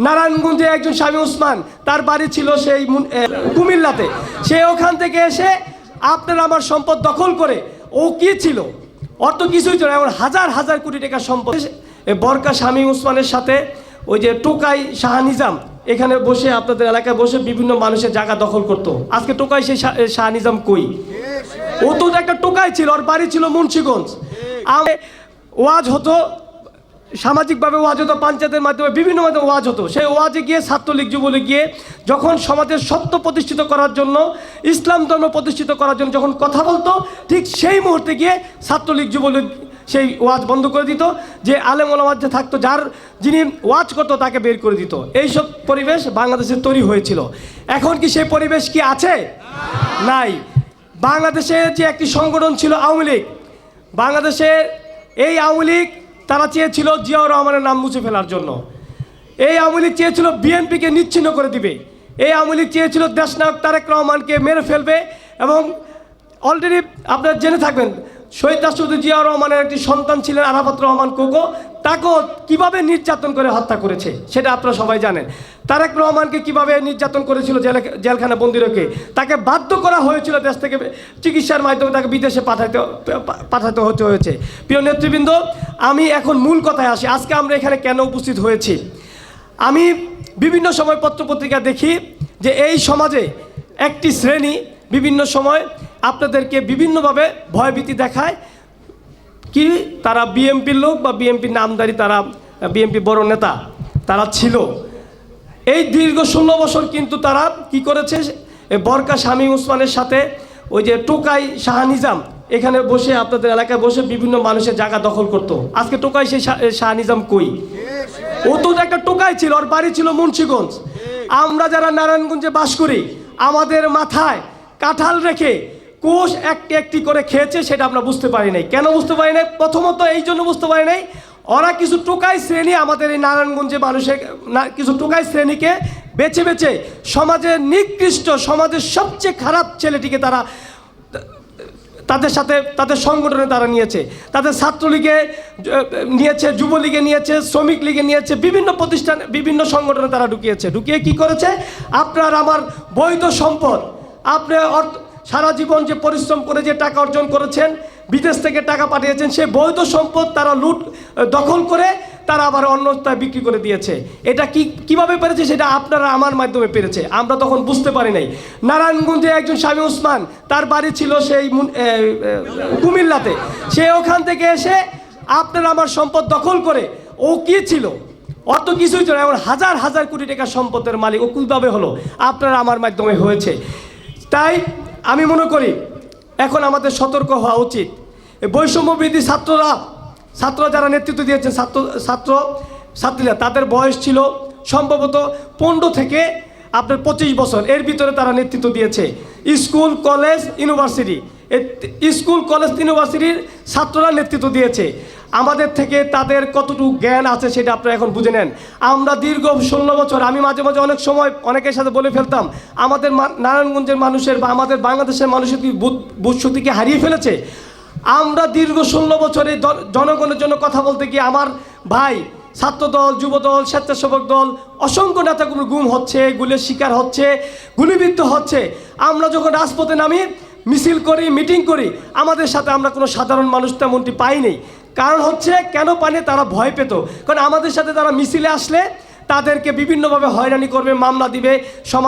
নারায়ণগঞ্জে একজন স্বামী উসমান তার বাড়ি ছিল সেই কুমিল্লাতে। সে ওখান থেকে এসে আপনার আমার সম্পদ দখল করে, ও কি ছিল? অত কিছুই ছিল এমন হাজার হাজার কোটি টাকার সম্পদ। বরকা স্বামী উসমানের সাথে ওই যে টোকাই শাহ নিজাম, এখানে বসে আপনাদের এলাকায় বসে বিভিন্ন মানুষের জায়গা দখল করতো। আজকে টোকাই সেই শাহ- শাহ কই? ও তো একটা টোকাই ছিল, ওর বাড়ি ছিল মুন্সিগঞ্জ। ওয়াজ হতো সামাজিকভাবে ওয়াজ হতো, পঞ্চায়েতের মাধ্যমে বিভিন্ন মাধ্যমে ওয়াজ হতো। সেই ওয়াজে গিয়ে ছাত্রলীগ, যুবলীগ গিয়ে যখন সমাজের সত্য প্রতিষ্ঠিত করার জন্য, ইসলাম ধর্ম প্রতিষ্ঠিত করার জন্য যখন কথা বলতো, ঠিক সেই মুহূর্তে গিয়ে ছাত্রলীগ, যুবলীগ সেই ওয়াজ বন্ধ করে দিত, যে আলেম ওলামাজ যে থাকতো, যার যিনি ওয়াজ করতো, তাকে বের করে দিত। এইসব পরিবেশ বাংলাদেশে তৈরি হয়েছিল। এখন কি সেই পরিবেশ কি আছে? নাই। বাংলাদেশে যে একটি সংগঠন ছিল আওয়ামী লীগ, বাংলাদেশে এই আওয়ামী লীগ তারা চেয়েছিল জিয়াউর রহমানের নাম মুছে ফেলার জন্য। এই আওয়ামী চেয়েছিল বিএনপিকে নিচ্ছিন্ন করে দিবে। এই আওয়ামী লীগ চেয়েছিল দেশনায়ক তারেক রহমানকে মেরে ফেলবে এবং অলরেডি আপনারা জেনে থাকবেন শহীদ রাষ্ট্রপতি জিয়াউর রহমানের একটি সন্তান ছিলেন আরাফাত রহমান কোকো। তাকেও কীভাবে নির্যাতন করে হত্যা করেছে, সেটা আপনারা সবাই জানেন। তারেক রহমানকে কীভাবে নির্যাতন করেছিল জেলে, জেলখানা বন্দি রেখে তাকে বাধ্য করা হয়েছিল দেশ থেকে চিকিৎসার মাধ্যমে তাকে বিদেশে পাঠাতে পাঠাতে হতে হয়েছে। প্রিয় নেতৃবৃন্দ, আমি এখন মূল কথায় আসি। আজকে আমরা এখানে কেন উপস্থিত হয়েছি? আমি বিভিন্ন সময় পত্রপত্রিকা দেখি যে এই সমাজে একটি শ্রেণি বিভিন্ন সময় আপনাদেরকে বিভিন্নভাবে ভয়ভীতি দেখায় কি তারা বিএমপির লোক বা বিএমপির নামদারি তারা বিএমপি বড় নেতা, তারা ছিল। এই দীর্ঘ ষোলো বছর কিন্তু তারা কি করেছে? বরকা স্বামী উসমানের সাথে ওই যে টোকাই শাহানিজাম এখানে বসে আপনাদের এলাকায় বসে বিভিন্ন মানুষের জায়গা দখল করতো। আজকে টোকাই সেই শাহ- শাহ কই? ও তো একটা টোকাই ছিল, ওর বাড়ি ছিল মুন্সিগঞ্জ। আমরা যারা নারায়ণগঞ্জে বাস করি, আমাদের মাথায় কাঁঠাল রেখে কোষ একটি একটি করে খেয়েছে, সেটা আমরা বুঝতে পারি নাই। কেন বুঝতে পারি নাই? প্রথমত এই জন্য বুঝতে পারি নাই, ওরা কিছু টোকাই শ্রেণি আমাদের এই নারায়ণগঞ্জে মানুষের কিছু টোকাই শ্রেণীকে বেছে বেছে সমাজের নিকৃষ্ট, সমাজের সবচেয়ে খারাপ ছেলেটিকে তারা, তাদের সাথে, তাদের সংগঠনে তারা নিয়েছে। তাদের ছাত্রলীগে নিয়েছে, যুবলীগে নিয়েছে, শ্রমিক লীগে নিয়েছে, বিভিন্ন প্রতিষ্ঠান, বিভিন্ন সংগঠনে তারা ঢুকিয়েছে। ঢুকিয়ে কি করেছে? আপনার আমার বৈধ সম্পদ, আপনার অর্থ সারা জীবন যে পরিশ্রম করে যে টাকা অর্জন করেছেন বিদেশ থেকে টাকা পাঠিয়েছেন সেই বৈধ সম্পদ তারা লুট দখল করে তারা আবার অন্যতায় বিক্রি করে দিয়েছে। এটা কি কীভাবে পেরেছে সেটা আপনারা আমার মাধ্যমে পেরেছে আমরা তখন বুঝতে পারি নাই। নারায়ণগঞ্জে একজন স্বামী উসমান তার বাড়ি ছিল সেই কুমিল্লাতে। সে ওখান থেকে এসে আপনারা আমার সম্পদ দখল করে ও কি ছিল? অত কিছুই ছিল না, এমন হাজার হাজার কোটি টাকা সম্পদের মালিক ও কীভাবে হলো? আপনারা আমার মাধ্যমে হয়েছে। তাই আমি মনে করি এখন আমাদের সতর্ক হওয়া উচিত। বৈষম্যবৃদ্ধি ছাত্ররা ছাত্র যারা নেতৃত্ব দিয়েছেন, ছাত্র ছাত্র ছাত্রীরা, তাদের বয়স ছিল সম্ভবত পনেরো থেকে আপনার পঁচিশ বছর। এর ভিতরে তারা নেতৃত্ব দিয়েছে। School, college, university. School, college, ইউনিভার্সিটির ছাত্ররা নেতৃত্ব দিয়েছে। আমাদের থেকে তাদের কতটুকু জ্ঞান আছে সেটা আপনারা এখন বুঝে নেন। আমরা দীর্ঘ ষোলো বছর, আমি মাঝে মাঝে অনেক সময় অনেকের সাথে বলে ফেলতাম, আমাদের নারায়ণগঞ্জের মানুষের বা আমাদের বাংলাদেশের মানুষের কি বুধ বুধশক্তিকে হারিয়ে ফেলেছে? আমরা দীর্ঘ ষোলো বছরে জনগণের জন্য কথা বলতে গিয়ে আমার ভাই, ছাত্রদল, যুবদল, স্বেচ্ছাসেবক দল, অসংখ্য নেতাগুলো গুম হচ্ছে, গুলের শিকার হচ্ছে, গুলিবিদ্ধ হচ্ছে। আমরা যখন রাজপথে নামি মিছিল করি, মিটিং করি, আমাদের সাথে আমরা কোনো সাধারণ মানুষ তেমনটি পাইনি কারণ হচ্ছে, কেন পানি তারা ভয় পেত। কারণ আমাদের সাথে তারা মিছিলে আসলে, তাদেরকে বিভিন্নভাবে হয়রানি করবে, মামলা দিবে, সমাজ